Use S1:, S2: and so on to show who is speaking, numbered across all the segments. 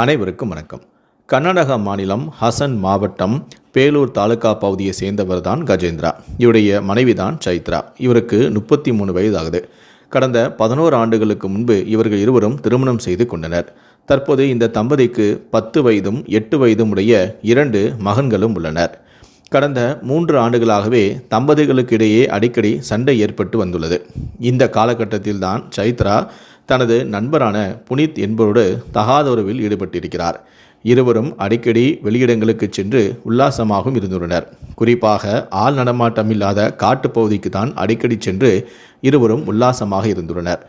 S1: அனைவருக்கும் வணக்கம். கர்நாடகா மாநிலம் ஹசன் மாவட்டம் பேலூர் தாலுகா பகுதியை சேர்ந்தவர் தான் கஜேந்திரா. இவருடைய மனைவி தான் சைத்ரா. இவருக்கு முப்பத்தி மூணு வயது ஆகுது கடந்த பதினோரு ஆண்டுகளுக்கு முன்பு இவர்கள் இருவரும் திருமணம் செய்து கொண்டனர். தற்போது இந்த தம்பதிக்கு பத்து வயதும் எட்டு வயதும் உடைய இரண்டு மகன்களும் உள்ளனர். கடந்த மூன்று ஆண்டுகளாகவே தம்பதிகளுக்கு இடையே அடிக்கடி சண்டை ஏற்பட்டு வந்துள்ளது. இந்த காலகட்டத்தில் தான் சைத்ரா தனது நண்பரான புனித் என்பவரோடு தகாத உறவில் ஈடுபட்டிருக்கிறார். இருவரும் அடிக்கடி வெளியிடங்களுக்கு சென்று உல்லாசமாகவும் இருந்துள்ளனர். குறிப்பாக ஆள் நடமாட்டம் இல்லாத காட்டுப்பகுதிக்கு தான் அடிக்கடி சென்று இருவரும் உல்லாசமாக இருந்துள்ளனர்.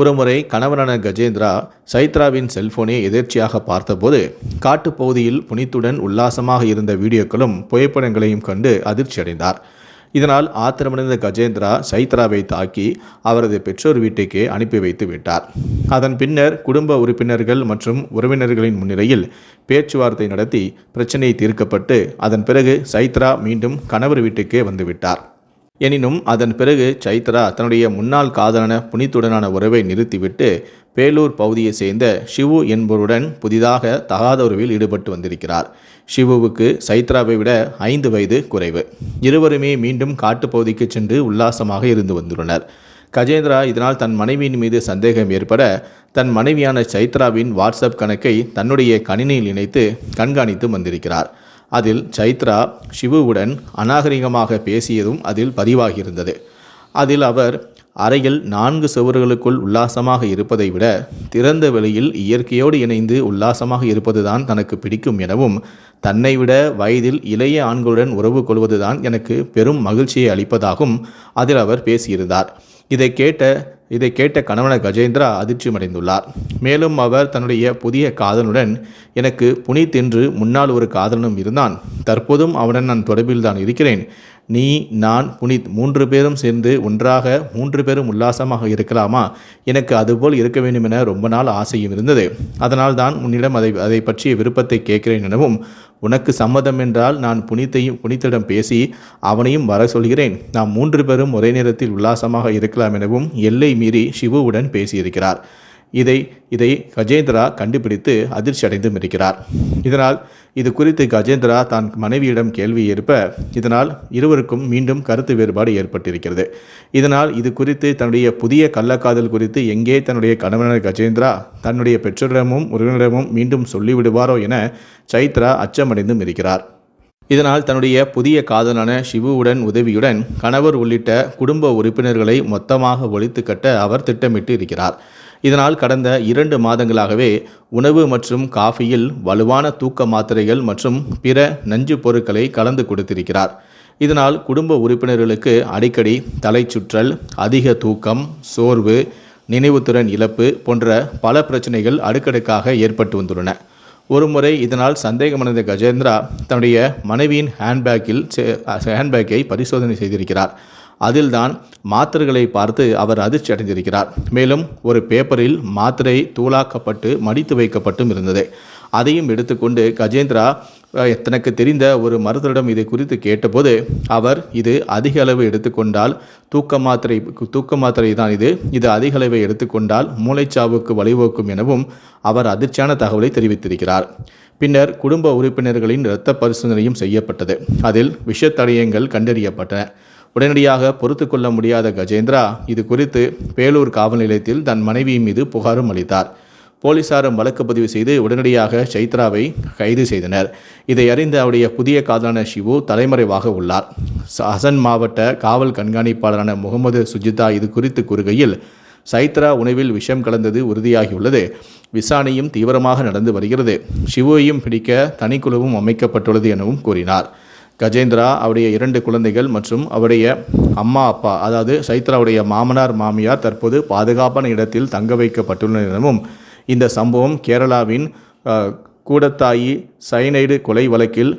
S1: ஒருமுறை கணவரான கஜேந்திரா சைத்ராவின் செல்போனை எதிர்ச்சியாக பார்த்தபோது காட்டுப்பகுதியில் புனித்துடன் உல்லாசமாக இருந்த வீடியோக்களும் புகைப்படங்களையும் கண்டு அதிர்ச்சியடைந்தார். இதனால் ஆத்திரமடைந்த கஜேந்திரா சைத்ராவை தாக்கி அவரது பெற்றோர் வீட்டுக்கு அனுப்பி வைத்து விட்டார். அதன் பின்னர் குடும்ப உறுப்பினர்கள் மற்றும் உறவினர்களின் முன்னிலையில் பேச்சுவார்த்தை நடத்தி பிரச்சனை தீர்க்கப்பட்டு அதன் பிறகு சைத்ரா மீண்டும் கணவர் வீட்டுக்கே வந்துவிட்டார் எனினும் அதன் பிறகு சைத்ரா தன்னுடைய முன்னாள் காதலன புனித்துடனான உறவை நிறுத்திவிட்டு பேலூர் பகுதியை சேர்ந்த ஷிவு என்பவருடன் புதிதாக தகாத உறவில் ஈடுபட்டு வந்திருக்கிறார். ஷிவுவுக்கு சைத்ராவை விட ஐந்து வயது குறைவு. இருவருமே மீண்டும் காட்டுப்பகுதிக்கு சென்று உல்லாசமாக இருந்து வந்துள்ளனர். கஜேந்திரா இதனால் தன் மனைவியின் மீது சந்தேகம் ஏற்பட தன் மனைவியான சைத்ராவின் வாட்ஸ்அப் கணக்கை தன்னுடைய கணினியில் இணைத்து கண்காணித்து வந்திருக்கிறார். அதில் சைத்ரா சிவுவுடன் அநாகரிகமாக பேசியதும் அதில் பதிவாகியிருந்தது. அதில் அவர் அறையில் நான்கு சுவர்களுக்குள் உல்லாசமாக இருப்பதை விட திறந்த வெளியில் இயற்கையோடு இணைந்து உல்லாசமாக இருப்பதுதான் தனக்கு பிடிக்கும் எனவும் தன்னை விட வயதில் இளைய ஆண்களுடன் உறவு கொள்வதுதான் எனக்கு பெரும் மகிழ்ச்சியை அளிப்பதாகவும் அதில் அவர் பேசியிருந்தார். இதை கேட்ட இதை கேட்ட கணவன கஜேந்திரா அதிர்ச்சியடைந்துள்ளார். மேலும் அவர் தன்னுடைய புதிய காதலனுடன் எனக்கு புனித் என்று முன்னால் ஒரு காதலனும் இருந்தான். தற்போதும் அவனுடன் நான் தொடர்பில் தான் இருக்கிறேன். நீ நான் புனித் மூன்று பேரும் சேர்ந்து ஒன்றாக மூன்று பேரும் உல்லாசமாக இருக்கலாமா? எனக்கு அதுபோல் இருக்க வேண்டும் என ரொம்ப நாள் ஆசையும் இருந்தது. அதனால் தான் உன்னிடம் அதை அதை பற்றிய விருப்பத்தை கேட்கிறேன் எனவும் உனக்கு சம்மதம் என்றால் நான் புனித்தையும் புனித்திடம் பேசி அவனையும் வர சொல்கிறேன். நாம் மூன்று பேரும் ஒரே நேரத்தில் உல்லாசமாக இருக்கலாம் எனவும் எல்லை மீறி சிவுவுடன் பேசியிருக்கிறார். இதை இதை கஜேந்திரா கண்டுபிடித்து அதிர்ச்சி அடைந்தும் இருக்கிறார். இதனால் இது குறித்து கஜேந்திரா தான் மனைவியிடம் கேள்வி எழுப்ப இதனால் இருவருக்கும் மீண்டும் கருத்து வேறுபாடு ஏற்பட்டிருக்கிறது. இதனால் இது குறித்து தன்னுடைய புதிய கள்ளக்காதல் குறித்து எங்கே தன்னுடைய கணவனர் கஜேந்திரா தன்னுடைய பெற்றோரிடமும் உறவினரிடமும் மீண்டும் சொல்லிவிடுவாரோ என சைத்ரா அச்சமடைந்தும் இருக்கிறார். இதனால் தன்னுடைய புதிய காதலான சிவுவுடன் உதவியுடன் கணவர் உள்ளிட்ட குடும்ப உறுப்பினர்களை மொத்தமாக ஒழித்து கட்ட அவர் திட்டமிட்டு இருக்கிறார். இதனால் கடந்த இரண்டு மாதங்களாகவே உணவு மற்றும் காஃபியில் வலுவான தூக்க மாத்திரைகள் மற்றும் பிற நஞ்சு பொருட்களை கலந்து கொடுத்திருக்கிறார். இதனால் குடும்ப உறுப்பினர்களுக்கு அடிக்கடி தலைச்சுற்றல் அதிக தூக்கம் சோர்வு நினைவுத்திறன் இழப்பு போன்ற பல பிரச்சனைகள் அடுக்கடுக்காக ஏற்பட்டு வந்துள்ளன. ஒருமுறை இதனால் சந்தேகமடைந்த கஜேந்திரா தன்னுடைய மனைவியின் ஹேண்ட்பேக்கில் ஹேண்ட்பேக்கை பரிசோதனை செய்திருக்கிறார். அதில்தான் மாத்திரைகளை பார்த்து அவர் அதிர்ச்சி அடைந்திருக்கிறார் மேலும் ஒரு பேப்பரில் மாத்திரை தூளாக்கப்பட்டு மடித்து வைக்கப்பட்டும் இருந்தது. அதையும் எடுத்துக்கொண்டு கஜேந்திரா தனக்கு தெரிந்த ஒரு மருத்துவரிடம் இதை குறித்து கேட்டபோது அவர் இது அதிக அளவு எடுத்துக்கொண்டால் தூக்க மாத்திரை தூக்க மாத்திரை தான் இது. இது அதிக அளவை எடுத்துக்கொண்டால் மூளைச்சாவுக்கு வழிவகுக்கும் எனவும் அவர் அதிர்ச்சியான தகவலை தெரிவித்திருக்கிறார். பின்னர் குடும்ப உறுப்பினர்களின் இரத்த பரிசோதனையும் செய்யப்பட்டது. அதில் விஷத்தடயங்கள் கண்டறியப்பட்டன. உடனடியாக பொறுத்து கொள்ள முடியாத கஜேந்திரா இது குறித்து பேலூர் காவல் நிலையத்தில் தன் மனைவி மீது புகாரும் அளித்தார். போலீசாரும் வழக்கு பதிவு செய்து உடனடியாக சைத்ராவை கைது செய்தனர். இதை அறிந்த அவருடைய புதிய காதலான ஷிவு தலைமறைவாக உள்ளார். ஹசன் மாவட்ட காவல் கண்காணிப்பாளரான முகமது சுஜிதா இது குறித்து கூறுகையில் சைத்ரா உணவில் விஷம் கலந்தது உறுதியாகியுள்ளது. விசாரணையும் தீவிரமாக நடந்து வருகிறது. ஷிவுவையும் பிடிக்க தனிக்குழுவும் அமைக்கப்பட்டுள்ளது எனவும் கூறினார். கஜேந்திரா அவருடைய இரண்டு குழந்தைகள் மற்றும் அவருடைய அம்மா அப்பா அதாவது சைத்ராவுடைய மாமனார் மாமியார் தற்போது பாதுகாப்பான இடத்தில் தங்க வைக்கப்பட்டுள்ளனர் எனவும் இந்த சம்பவம் கேரளாவின் கூடத்தாயி சைனைடு கொலை வழக்கில்